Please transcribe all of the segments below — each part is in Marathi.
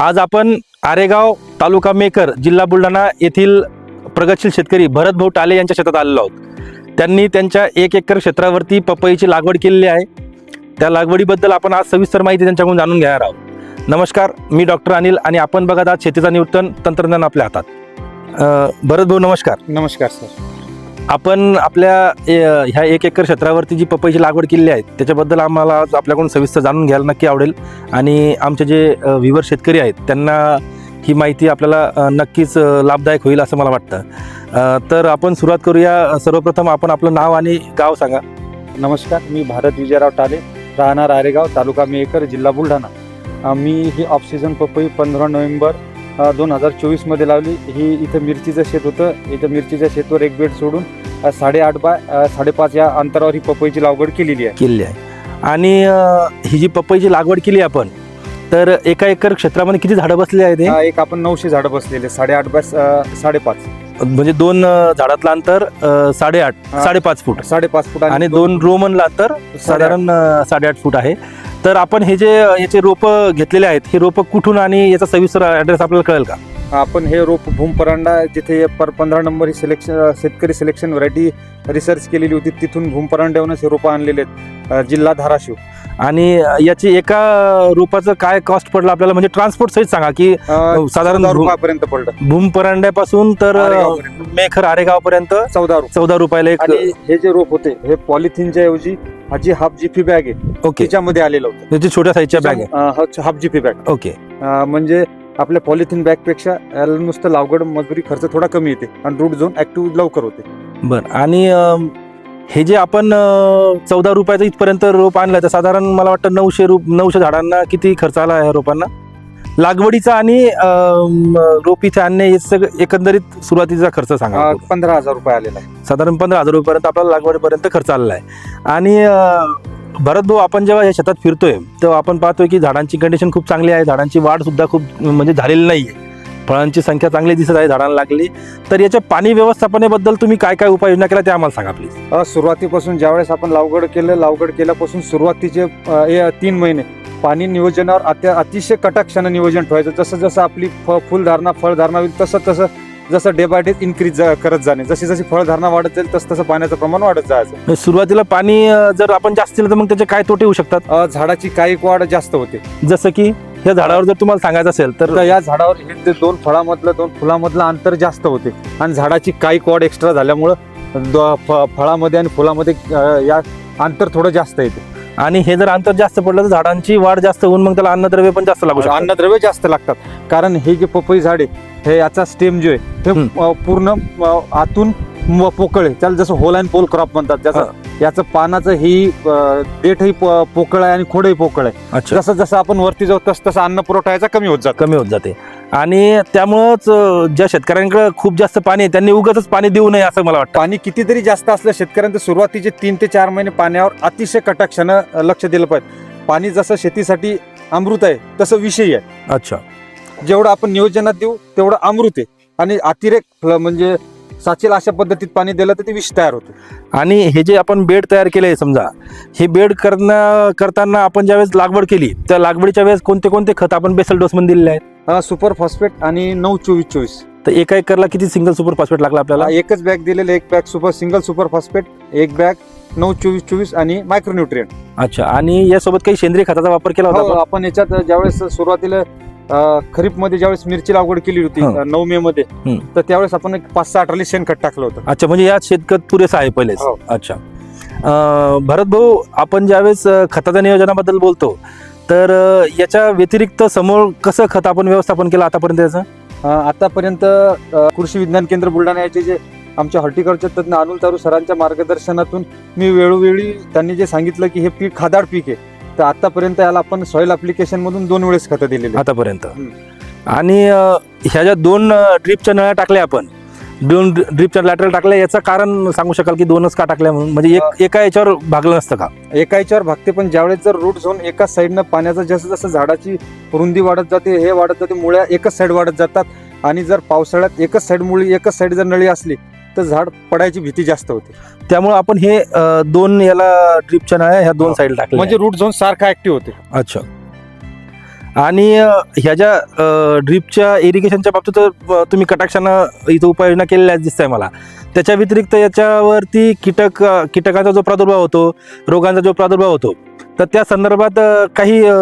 आज आपण आरेगाव तालुका मेकर जिल्हा बुलढाणा येथील प्रगतशील शेतकरी भरत भाऊ टाले यांच्या शेतात आलेलो आहोत. त्यांनी त्यांच्या एक एकर क्षेत्रावरती पपईची लागवड केलेली आहे. त्या लागवडीबद्दल आपण आज सविस्तर माहिती त्यांच्याकडून जाणून घेणार आहोत. नमस्कार मी डॉक्टर अनिल आणि आपण बघत आहात शेतीचा निवर्तन तंत्रज्ञान आपल्या हातात. भरत भाऊ नमस्कार. नमस्कार सर. आपण आपल्या ए- ह्या एक एकर क्षेत्रावरती जी पपईची लागवड केलेली आहे त्याच्याबद्दल आम्हाला आज आपल्याकडून सविस्तर जाणून घ्यायला नक्की आवडेल. आणि आमचे जे विवर शेतकरी आहेत त्यांना ही माहिती आपल्याला अ, नक्कीच अ, लाभदायक होईल असं मला वाटतं. अ, तर आपण सुरुवात करूया. सर्वप्रथम आपण आपलं नाव आणि गाव सांगा. नमस्कार मी भारत विजयराव टाले राहणार आरेगाव तालुका मेकर जिल्हा बुलढाणा. अ, मी ही ऑफ पपई पंधरा नोव्हेंबर दोन हजार चोवीसमध्ये लावली. ही इथं मिरचीचं शेत होतं. इथं मिरचीच्या शेतवर एक बेड सोडून साडेआठ बाय साडेपाच या अंतरावर ही पपईची लागवड केलेली आहे. केलेली आहे. आणि ही जी पपईची लागवड केली आपण तर एका एकर क्षेत्रामध्ये किती झाडं बसली आहेत एक आपण नऊशे झाडं बसलेले साडेआठ बाय साडेपाच. म्हणजे दोन अ, झाडातलं अंतर अ, साडेआठ हा. साडेपाच फूट. साडेपाच फूट आणि दोन रोमनला अंतर साधारण अ, साडेआठ फूट आहे. तर आपण हे जे अ, याचे रोपं घेतलेले आहेत हे रोपं कुठून आणि याचा सविस्तर ॲड्रेस आपल्याला कळेल का? आपण हे रोप भूमपरांडा जिथे पर पंधरा नंबर ही सिलेक्शन शेतकरी सिलेक्शन व्हरायटी रिसर्च केलेली होती तिथून भूमपरांड्यावरूनच हे रोपं आणलेले आहेत जिल्हा धाराशिव. आणि याची एका रोपाचं काय कॉस्ट पडलं आपल्याला? म्हणजे ट्रान्सपोर्ट सहित सांगा की साधारण रुपयापर्यंत पडलं. भूम परांड्यापासून तर आरेगावपर्यंत. मेखर आरेगाव पर्यंत चौदा चौदा रुपयाला एक हे जे रोप होते हे पॉलिथिनच्या ऐवजी हा जी हाफ जिफी बॅग आहे. ओके. त्याच्यामध्ये आलेलं होतं. छोट्या साईजच्या बॅग आहे. Half jiffy bag. ओके. म्हणजे आपल्या पॉलिथिन बॅगपेक्षा याला नुसतं लावगड मजुरी खर्च थोडा कमी येते आणि रूट झोन ऍक्टिव्ह लवकर होते. बर आणि हे जे आपण चौदा रुपयाचं इथपर्यंत रोप आणलं तर साधारण मला वाटतं नऊशे रुप नऊशे झाडांना किती खर्च आला या रोपांना? लागवडीचा आणि अम, रोप इथे आणणे हे सगळं एकंदरीत सुरुवातीचा खर्च सांगा. अ, पंधरा हजार रुपये आलेला आहे. साधारण पंधरा हजार रुपयापर्यंत आपल्याला लागवडीपर्यंत खर्च आलेला आहे. आणि अं, भरत भाऊ आपण जेव्हा या शेतात फिरतोय तेव्हा आपण पाहतोय की झाडांची कंडिशन खूप चांगली आहे. झाडांची वाढ सुद्धा खूप म्हणजे झालेली नाही आहे. फळांची संख्या चांगली दिसत आहे झाडांना लागली. तर याच्या पाणी व्यवस्थापनेबद्दल तुम्ही काय काय उपाययोजना केल्या ते आम्हाला सांगा प्लीज सुरुवातीपासून ज्यावेळेस आपण लावगड केलं लावगड केल्यापासून सुरुवातीचे तीन महिने पाणी नियोजनावर अत्या अतिशय कटाक्षानं नियोजन ठेवायचं. जसं जसं आपली फ फुलधारणा फळधारणा होईल तसं तसं जसं डे बाय डे इन्क्रीज करत जाणे. जशी जशी फळधारणा वाढत जाईल तसं तसं पाण्याचं प्रमाण वाढत जायचं. म्हणजे सुरुवातीला पाणी जर आपण जास्त दिलं तर मग त्याचे काय तोटे होऊ शकतात? झाडाची काईक वाढ जास्त होते. जसं की या झाडावर जर तुम्हाला सांगायचं असेल तर या झाडावर हे दोन फळामधलं दोन फुलामधलं अंतर जास्त होते. आणि झाडाची काईक वाढ एक्स्ट्रा झाल्यामुळं फळामध्ये आणि फुलामध्ये या अंतर थोडं जास्त येते. आणि हे जर अंतर जास्त पडलं तर झाडांची वाढ जास्त होऊन मग त्याला अन्नद्रव्य पण जास्त लागू शकतात अन्नद्रव्य जास्त लागतात. कारण हे जे पपई झाड हे याचा स्टेम जो आहे हे पूर्ण आतून पोकळ आहे. त्याला जसं होल अँड पोल क्रॉप म्हणतात जसं याचं पानाचं ही देठही पोकळ आहे आणि खोडही पोकळ आहे. जसं जसं आपण वरती जाऊ तसं तसं अन्न पुरवठा याचा कमी होत जातो. कमी होत जाते. आणि त्यामुळंच ज्या शेतकऱ्यांकडे खूप जास्त पाणी आहे त्यांनी उगाच पाणी देऊ नये असं मला वाटतं. पाणी कितीतरी जास्त असलं शेतकऱ्यांचं सुरुवातीचे तीन ते चार महिने पाण्यावर अतिशय कटाक्षानं लक्ष दिलं पाहिजे. पाणी जसं शेतीसाठी अमृत आहे तसं विषयी आहे. अच्छा. जेवढं आपण नियोजनात देऊ तेवढं अमृत आहे. आणि अतिरेक म्हणजे साचेल अशा पद्धतीत पाणी दिलं तर ते विष तयार होते. आणि हे जे आपण बेड तयार केले समजा हे बेड करणं करताना आपण ज्यावेळेस लागवड केली त्या लागवडीच्या वेळेस कोणते कोणते खत आपण बेसल डोसमध्ये दिलेले आहेत? सुपर फॉस्फेट आणि नऊ चोवीस चोवीस. तर एका एकरला किती सिंगल सुपर फॉस्फेट लागला आपल्याला? एकच बॅग दिलेलं एक bag super single super phosphate एक बॅग नऊ चोवीस चोवीस आणि मायक्रोन्युट्रियन अच्छा आणि यासोबत काही सेंद्रिय खताचा वापर केला होता आपण? आपण याच्यात ज्यावेळेस सुरुवातीला खरीपमध्ये ज्यावेळेस मिरची लागवड केली होती हं. नऊ मे मध्ये. तर त्यावेळेस आपण एक पाच सहा अठरा शेणखत टाकलं होतं अच्छा म्हणजे यात शेतकत पुरेसा आहे पहिलेच हो. अच्छा अं, भरत भाऊ आपण ज्यावेळेस अं, खताच्या नियोजनाबद्दल बोलतो तर अं, याच्या व्यतिरिक्त समोर कसं खत आपण व्यवस्थापन केलं आतापर्यंत याचं अ, आतापर्यंत अ, कृषी विज्ञान केंद्र बुलढाणा याचे जे आमच्या हॉर्टिकल्चर तज्ञ अनुल तारू सरांच्या मार्गदर्शनातून मी वेळोवेळी त्यांनी जे सांगितलं की हे पीक खादाड पीक आहे तर आतापर्यंत याला आपण सॉइल अप्लिकेशन मधून दोन वेळेस खतं दिलेली आहेत. आतापर्यंत. आणि अं, ह्या ज्या दोन ड्रिपच्या नळ्या टाकल्या आपण दोन ड्रिपच्या लॅटरल टाकल्या याचं कारण सांगू शकाल की दोनच का टाकल्या म्हणून म्हणजे एक एका याच्यावर भागलं नसतं का एका याच्यावर भागते पण ज्यावेळेस जर रूट झोन एकाच साईडनं पाण्याचं जसं जसं झाडाची रुंदी वाढत जाते हे वाढत जाते मुळ्या एकच साईड वाढत जातात आणि जर पावसाळ्यात एकच साईड मुळी एकच साईड जर नळी असली तर झाड पडायची भीती जास्त होते. त्यामुळे आपण हे अं, दोन याला ड्रिपच्या नळ्या ह्या दोन. साईड टाकल्या. म्हणजे रूट झोन सारखा ऍक्टिव्ह होते. अच्छा. आणि अ, ह्या ज्या ड्रीपच्या इरिगेशनच्या बाबतीत अ, तुम्ही कटाक्षानं इथं उपाययोजना केलेल्या दिसत आहे मला. त्याच्या व्यतिरिक्त याच्यावरती कीटक अ, कीटकाचा जो प्रादुर्भाव होतो रोगांचा जो प्रादुर्भाव होतो तर त्या संदर्भात अ, काही अ,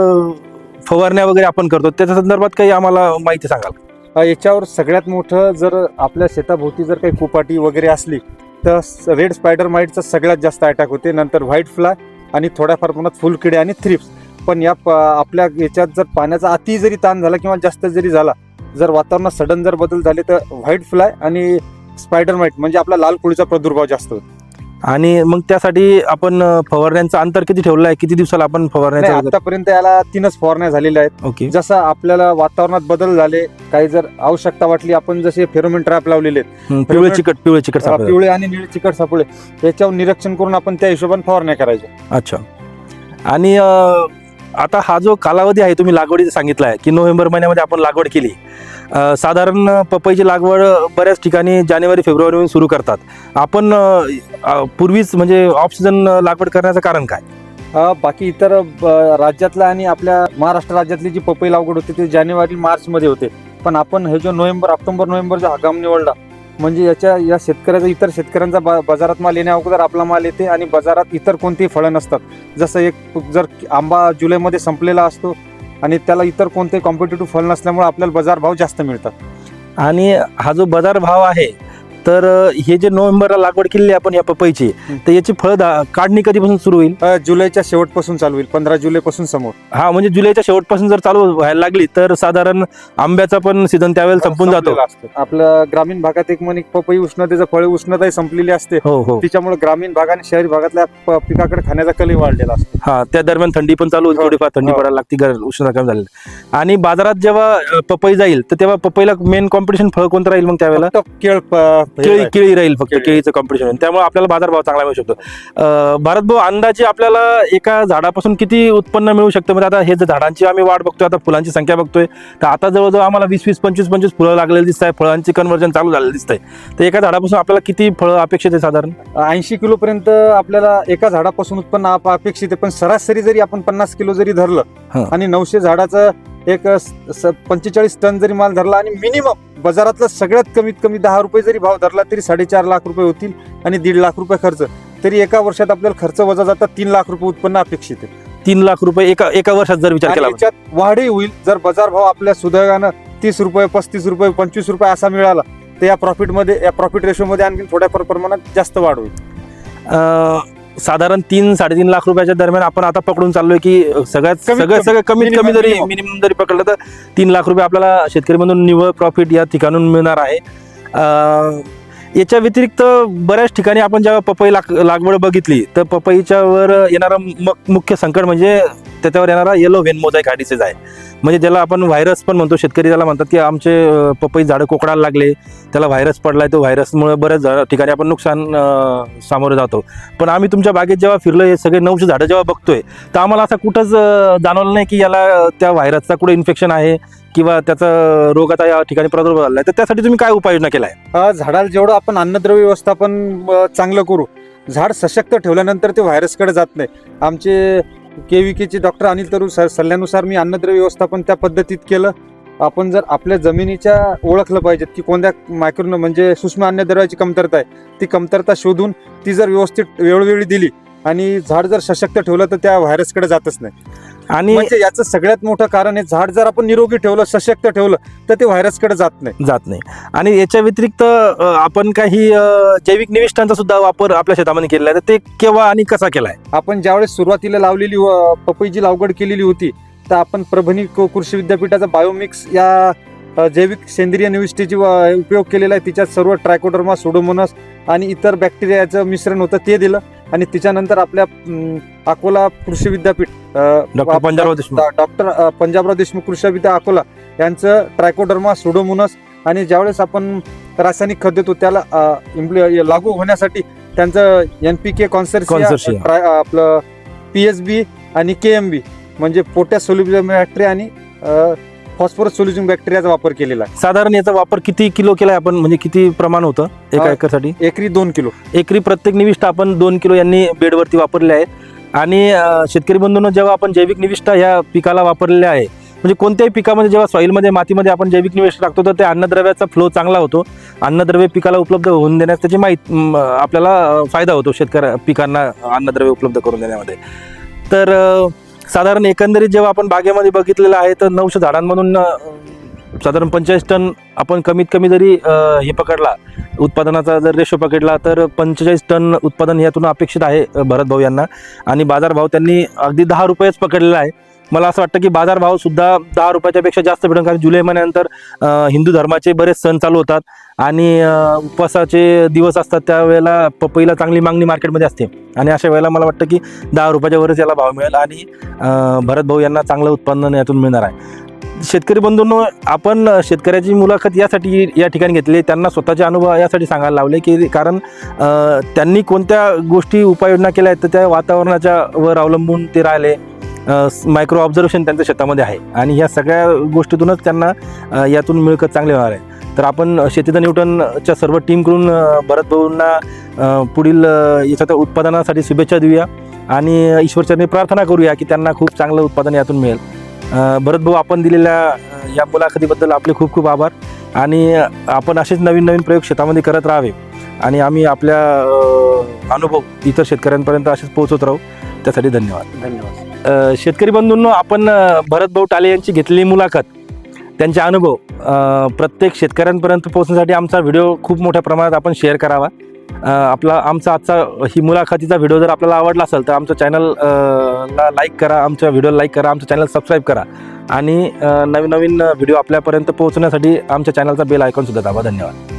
फवारण्या वगैरे आपण करतो. त्याच्या संदर्भात काही आम्हाला माहिती सांगाल याच्यावर सगळ्यात मोठं जर आपल्या शेताभोवती जर काही कुपाटी वगैरे असली तर रेड स्पायडर माईटचा सगळ्यात जास्त अटॅक होते. नंतर व्हाईट फ्लाय आणि थोड्याफार प्रमाणात फुलकिडे आणि थ्रिप्स पण या प- आपल्या याच्यात जर पाण्याचा अति जरी ताण झाला किंवा जास्त जरी झाला जर वातावरणात सडन जर बदल झाले तर व्हाईट फ्लाय आणि स्पायडर माईट म्हणजे आपला लाल कोळीचा प्रादुर्भाव जास्त होतो. आणि मग त्यासाठी आपण अ, फवारण्यांचं अंतर किती ठेवलं आहे? किती दिवसाला आपण नाही, फवारण्याचं वगैरे- आतापर्यंत याला तीनच फवारण्या झालेल्या आहेत. ओके. जसं आपल्याला वातावरणात बदल झाले काही जर आवश्यकता वाटली आपण जसे फेरोमेन ट्रॅप लावलेले आहेत. हं, पिवळे चिकट पिवळे चिकट सापळे. पिवळे आणि निळे चिकट सापळे याच्यावर निरीक्षण करून आपण त्या हिशोबाने फवारण्या करायच्या. अच्छा. आणि अ, आता हा जो कालावधी आहे तुम्ही लागवडीचा सांगितला आहे की नोव्हेंबर महिन्यामध्ये आपण लागवड केली. साधारण पपईची लागवड बऱ्याच ठिकाणी जानेवारी फेब्रुवारीमध्ये सुरू करतात. आपण पूर्वीच म्हणजे ऑफ सीझन लागवड करण्याचं कारण काय? बाकी इतर ब- राज्यातल्या आणि आपल्या महाराष्ट्र राज्यातली जी पपई लागवड होती ती जानेवारी मार्चमध्ये होते. पण आपण हे जो नोव्हेंबर ऑक्टोबर नोव्हेंबर जो हंगाम निवडला म्हणजे याच्या या शेतकऱ्याचा इतर शेतकऱ्यांचा बा- बाजारात माल येण्या अगोदर आपला माल येते आणि बाजारात इतर कोणतीही फळं नसतात. जसं एक जर आंबा जुलैमध्ये संपलेला असतो आणि त्याला इतर कोणते कॉम्पिटेटिव्ह फल नसल्यामुळे आपल्याला बाजारभाव जास्त मिळतात. आणि हा जो बाजार भाव आहे तर हे जे नोव्हेंबरला लागवड केलेली आहे आपण या पपईची. तर याची फळ काढणी कधीपासून सुरू होईल? जुलैच्या शेवटपासून चालू होईल पंधरा जुलैपासून समोर. हा म्हणजे जुलैच्या शेवटपासून जर चालू व्हायला लागली तर साधारण आंब्याचा पण सीझन त्यावेळेला संपून जातो. आपल्या ग्रामीण भागात एक म्हणे पपई उष्णतेचं फळ उष्णताही संपलेली असते. हो हो. त्याच्यामुळे ग्रामीण भाग आणि शहरी भागातल्या पिकाकडे खाण्याचा कली वाढलेला असतो. हा त्या दरम्यान थंडी पण चालू होती हो, थोडीफार थंडी हो. पडायला लागती उष्णता कमी झाली आणि बाजारात जेव्हा पपई जाईल तर तेव्हा पपईला मेन कॉम्पिटिशन फळ कोणतं राहील मग त्यावेळेला? केळ केळी हे केळी राहील फक्त केळी. केळीचं कॉम्पिटिशन त्यामुळे आपल्याला बाजारभाव चांगला मिळू शकतो. भारत भाऊ अंदाजे आपल्याला एका झाडापासून किती उत्पन्न मिळू शकतं? म्हणजे आता हे जे झाडांची आम्ही वाट बघतोय आता फुलांची संख्या बघतोय तर आता जवळजवळ आम्हाला वीस वीस पंचवीस पंचवीस फुलं लागलेली दिसत आहे फळांची कन्वर्जन चालू झालेलं दिसत आहे तर एका झाडापासून आपल्याला किती फळं अपेक्षित आहे साधारण? ऐंशी किलो पर्यंत आपल्याला एका झाडापासून उत्पन्न अपेक्षित आहे. पण सरासरी जरी आपण पन्नास किलो जरी. धरलं आणि नऊशे झाडाचं एक पंचेचाळीस टन जरी माल धरला आणि मिनिमम बाजारातला सगळ्यात कमीत कमी दहा रुपये जरी भाव धरला तरी साडेचार लाख रुपये होतील आणि दीड लाख रुपये खर्च. तरी एका वर्षात आपल्याला खर्च वजा जाता तीन लाख रुपये उत्पन्न अपेक्षित आहे. तीन लाख रुपये एका एका वर्षात जर विचार केला याच्यात वाढही होईल. जर बाजार भाव आपल्या सुदैवानं तीस रुपये पस्तीस रुपये पंचवीस रुपये असा मिळाला तर या प्रॉफिटमध्ये या प्रॉफिट रेशोमध्ये आणखी थोड्याफार प्रमाणात जास्त वाढ होईल. साधारण तीन साडेतीन लाख रुपयाच्या दरम्यान आपण आता पकडून चाललोय की सगळ्यात कमी. सगळं कमीत कमी जरी. मिनिमम जरी पकडलं तर तीन लाख रुपये आपल्याला शेतकरी म्हणून निव्वळ प्रॉफिट या ठिकाणून मिळणार आहे अ, याच्या व्यतिरिक्त बऱ्याच ठिकाणी आपण जेव्हा पपई लाग लागवड बघितली तर पपईच्यावर येणारं मुख्य संकट म्हणजे त्याच्यावर येणारा येलो व्हेन मोझाईक हा डिसीज आहे. म्हणजे ज्याला आपण व्हायरस पण म्हणतो शेतकरी त्याला म्हणतात की आमचे पपई झाडं कोकडायला लागले त्याला व्हायरस पडलाय तो व्हायरसमुळे बऱ्याच ठिकाणी आपण नुकसान सामोरं जातो. पण आम्ही तुमच्या बागेत जेव्हा फिरलो हे सगळे नऊशे झाडं जेव्हा बघतोय तर आम्हाला असं कुठंच जाणवलं नाही की याला त्या व्हायरसचा कुठे इन्फेक्शन आहे किंवा त्याचा रोगाचा या ठिकाणी प्रादुर्भाव झाला आहे तर त्यासाठी तुम्ही काय उपाययोजना केलाय आहे झाडाला जेवढं आपण अन्नद्रव्य व्यवस्थापन चांगलं करू झाड सशक्त ठेवल्यानंतर ते व्हायरसकडे जात नाही. आमचे के व्ही केचे डॉक्टर अनिल तरुण सर सल्ल्यानुसार मी अन्नद्रव्य व्यवस्थापन त्या पद्धतीत केलं. आपण जर आपल्या जमिनीच्या ओळखलं पाहिजेत की कोणत्या मायक्रोन म्हणजे सूक्ष्म अन्नद्रव्याची कमतरता आहे ती कमतरता शोधून ती जर व्यवस्थित वेळोवेळी दिली आणि झाड जर सशक्त ठेवलं तर त्या व्हायरसकडे जातच नाही. आणि म्हणजे याचं सगळ्यात मोठं कारण आहे झाड जर आपण निरोगी ठेवलं सशक्त ठेवलं तर ते व्हायरसकडे जात नाही. जात नाही. आणि याच्या व्यतिरिक्त अ, आपण काही अ, जैविक निविष्ठांचा सुद्धा वापर आपल्या शेतामध्ये केलेला आहे. तर ते केव्हा आणि कसा केलाय? आपण ज्यावेळेस सुरुवातीला लावलेली व पपईची लागवड केलेली होती तर आपण परभणी क- कृषी विद्यापीठाचा बायोमिक्स या अ, जैविक सेंद्रिय निविष्टीची व- उपयोग केलेला आहे. तिच्यात सर्व ट्रायकोडर्मा सोडोमोनस आणि इतर बॅक्टेरियाचं मिश्रण होतं ते दिलं. आणि त्याच्यानंतर आपल्या अकोला कृषी विद्यापीठ डॉक्टर पंजाबराव देशमुख डॉक्टर अ, पंजाबराव देशमुख कृषी विद्या अकोला यांचं ट्रायकोडर्मा सुडोमोनस आणि ज्यावेळेस आपण रासायनिक खत देतो त्याला इम्प्लि- लागू होण्यासाठी त्यांचं एन पी के Consortia. आपलं पी एस बी आणि के एम बी म्हणजे सोल्युशन बॅक्टेरिया आणि फॉस्फरस सोल्युशन बॅक्टेरियाचा वापर केलेला साधारण याचा वापर किती किलो केलाय आपण? म्हणजे किती प्रमाण होतं एका अ, एकरसाठी? आहे एकरी दोन किलो. एकरी प्रत्येक निविष्ठ आपण दोन किलो यांनी बेडवरती वापरले आहे आणि अ, शेतकरी बंधूंनो जेव्हा आपण जैविक निविष्ठा ह्या पिकाला वापरलेल्या आहे म्हणजे कोणत्याही पिकामध्ये जेव्हा सॉईलमध्ये मातीमध्ये आपण जैविक निवेश टाकतो तर त्या अन्नद्रव्याचा फ्लो चांगला होतो. अन्नद्रव्य पिकाला उपलब्ध होऊन देण्यास त्याची माहीत म, आपल्याला अ, फायदा होतो शेतकऱ्या पिकांना अन्नद्रव्य उपलब्ध करून देण्यामध्ये. तर अ, साधारण एकंदरीत जेव्हा आपण बागेमध्ये बघितलेलं आहे तर नऊशे झाडांमधून साधारण पंचेचाळीस टन आपण कमीत कमी जरी हे पकडला उत्पादनाचा जर रेशो पकडला तर पंचेचाळीस टन उत्पादन यातून अपेक्षित आहे भरत भाऊ यांना. आणि बाजारभाव त्यांनी अगदी दहा रुपयेच पकडलेला आहे. मला असं वाटतं की बाजारभाव सुद्धा दहा रुपयाच्यापेक्षा जास्त भेटून कारण जुलै महिन्यानंतर हिंदू धर्माचे बरेच सण चालू होतात. आणि उपवासाचे दिवस असतात त्यावेळेला पपईला चांगली मागणी मार्केटमध्ये असते. आणि अशा वेळेला मला वाटतं की दहा रुपयाच्या वरच याला भाव मिळेल आणि भरत भाऊ यांना चांगलं उत्पन्न यातून मिळणार आहे. शेतकरी बंधूंनो आपण शेतकऱ्याची मुलाखत यासाठी या ठिकाणी घेतली. त्यांना स्वतःचे अनुभव यासाठी सांगायला लावले की कारण त्यांनी कोणत्या गोष्टी उपाययोजना केल्या आहेत तर त्या वातावरणाच्या वर अवलंबून ते राहिले. मायक्रो ऑब्झर्वेशन त्यांच्या शेतामध्ये आहे. आणि ह्या सगळ्या गोष्टीतूनच त्यांना यातून मिळकत चांगली होणार आहे. तर आपण शेतीचं न्यूटनच्या सर्व टीमकडून भरत भाऊंना पुढील याच्या उत्पादनासाठी शुभेच्छा देऊया. आणि ईश्वरचरणी प्रार्थना करूया की त्यांना खूप चांगलं उत्पादन यातून मिळेल. भरत भाऊ आपण दिलेल्या या मुलाखतीबद्दल आपले खूप खूप आभार. आणि आपण असेच नवीन नवीन प्रयोग शेतामध्ये करत राहावे. आणि आम्ही आपल्या अनुभव इतर शेतकऱ्यांपर्यंत असेच पोहोचवत राहू. त्यासाठी धन्यवाद. धन्यवाद. शेतकरी बंधूंनो आपण भरत भाऊ टाले यांची घेतलेली मुलाखत त्यांचे अनुभव प्रत्येक शेतकऱ्यांपर्यंत पोहोचण्यासाठी आमचा व्हिडिओ खूप मोठ्या प्रमाणात आपण शेअर करावा. आपला आमचा आजचा ही मुलाखतीचा व्हिडिओ जर आपल्याला आवडला असेल तर आमचं चॅनल ला लाईक करा आमच्या व्हिडिओला लाईक करा आमचं चॅनल सबस्क्राईब करा. आणि नवीन नवीन व्हिडिओ आपल्यापर्यंत पोहोचण्यासाठी आमच्या चॅनलचा बेल आयकॉन सुद्धा दाबा. धन्यवाद.